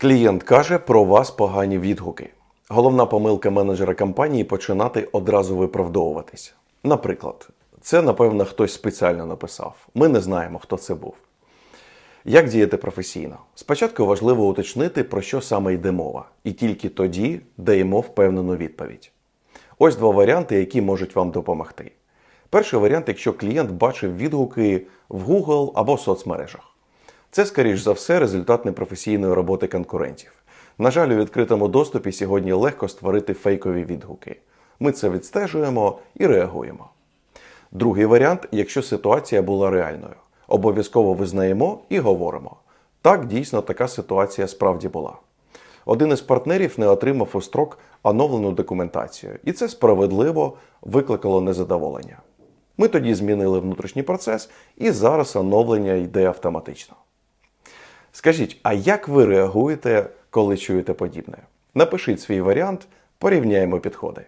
Клієнт каже про вас погані відгуки. Головна помилка менеджера компанії починати одразу виправдовуватися. Наприклад, це, напевно, хтось спеціально написав. Ми не знаємо, хто це був. Як діяти професійно? Спочатку важливо уточнити, про що саме йде мова, і тільки тоді даємо впевнену відповідь. Ось два варіанти, які можуть вам допомогти. Перший варіант, якщо клієнт бачив відгуки в Google або соцмережах. Це, скоріш за все, результат непрофесійної роботи конкурентів. На жаль, у відкритому доступі сьогодні легко створити фейкові відгуки. Ми це відстежуємо і реагуємо. Другий варіант, якщо ситуація була реальною. Обов'язково визнаємо і говоримо. Так, дійсно, така ситуація справді була. Один із партнерів не отримав у строк оновлену документацію, і це справедливо викликало незадоволення. Ми тоді змінили внутрішній процес, і зараз оновлення йде автоматично. Скажіть, а як ви реагуєте, коли чуєте подібне? Напишіть свій варіант, порівняємо підходи.